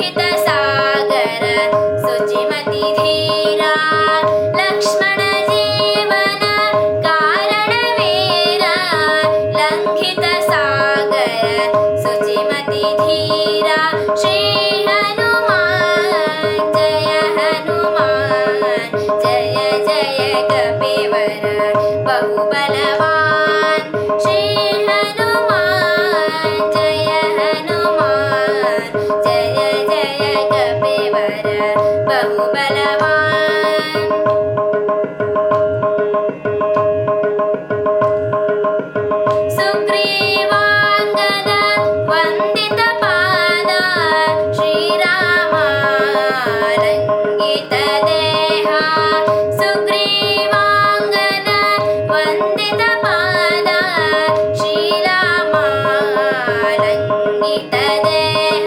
मोहितसागर सुचिमतिधीरा लक्ष्मणजीवन कारणवीरा लङ्घितसागर सुचिमतिधीरा श्रीहनुमान् जय हनुमान् जय जय कपिवर बहुबलवान् श्रीहनुमान् जय हनुमान्। ബഹുബലവാൻ സുഗ്രീവാംഗദ വന്ദിത പാദ ശ്രീരാമാലംഘിത ദേഹ സുഗ്രീവാംഗദ വന്ദിത പാദ ശ്രീരാമാലംഘിത ദേഹ